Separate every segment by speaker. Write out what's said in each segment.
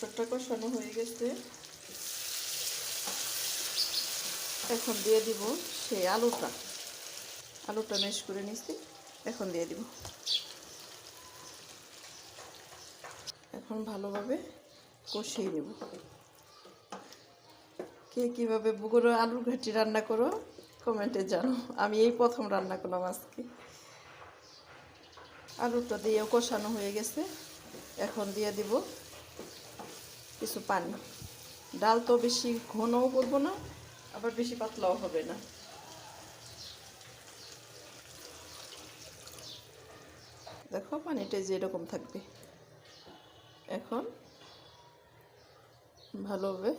Speaker 1: মাংসটা কষানো হয়ে গেছে। এখন দিয়ে দিব সেই আলুটা। আলুটা মেশ করে নিচ্ছি এখন দিয়ে দিব। এখন ভালোভাবে কষিয়ে নেব। কে কীভাবে বুগুরো আলুর ঘাটি রান্না করো, কমেন্টে জানো। আমি এই প্রথম রান্না করলাম আজকে। আলুটা দিয়েও কষানো হয়ে গেছে। এখন দিয়ে দিব কিছু পানি ডাল তো বেশি ঘনও করব না, আবার বেশি পাতলাও হবে না। দেখো পানিটা যে এরকম থাকবে। এখন ভালোভাবে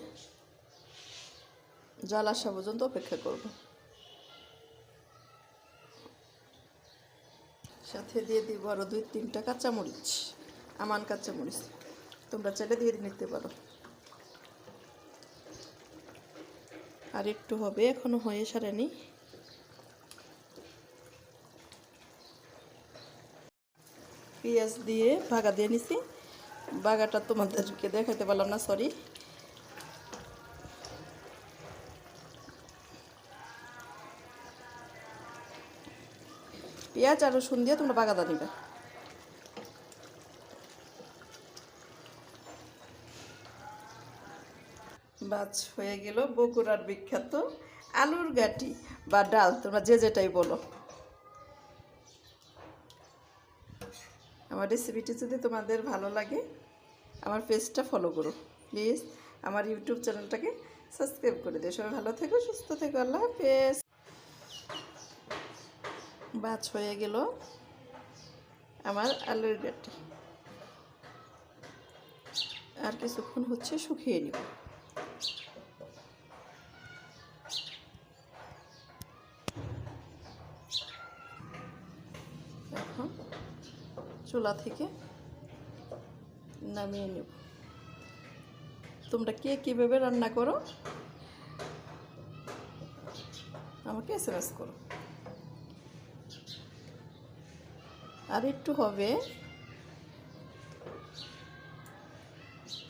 Speaker 1: জল আসা পর্যন্ত অপেক্ষা করব। সাথে দিয়ে দিব আরও দুই তিনটা কাঁচামরিচ, আমান কাঁচামরিচ। তোমরা চাইলে দিয়ে নিতে পারো। আর একটু হবে, এখনও হয়ে সারেনি। পেঁয়াজ দিয়ে ভাগা দিয়ে নিছি। বাগাটা তোমাদেরকে দেখাতে পারলাম না সরি পেঁয়াজ আর রসুন দিয়ে তোমরা বাগাদা নিবে বাজ হয়ে গেল, বগুড়ার বিখ্যাত আলুর গাটি বা ডাল, তোমরা যে যেটাই বলো। আমার রেসিপিটি যদি তোমাদের ভালো লাগে, আমার পেজটা ফলো করো। প্লিজ আমার ইউটিউব চ্যানেলটাকে সাবস্ক্রাইব করে দিও। সবাই ভালো থেকো, সুস্থ থেকো, আল্লাহ হাফেজ। বাজ হয়ে গেল আমার আলুর গাটি। আর কিছুক্ষণ হচ্ছে শুকিয়ে নিব। চুলা থেকে নামিয়ে নেব। তোমরা কে কীভাবে রান্না করো? আমাকে এস এম এস করো। আর একটু হবে।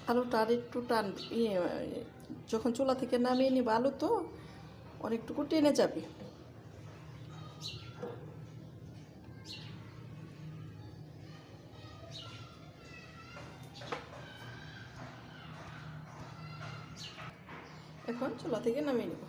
Speaker 1: আলুটা আর একটু টান ইয়ে যখন চুলা থেকে নামিয়ে নিব আলু তো অনেকটুকু টেনে যাবে। এখন চুলা থেকে নামিয়ে নেব।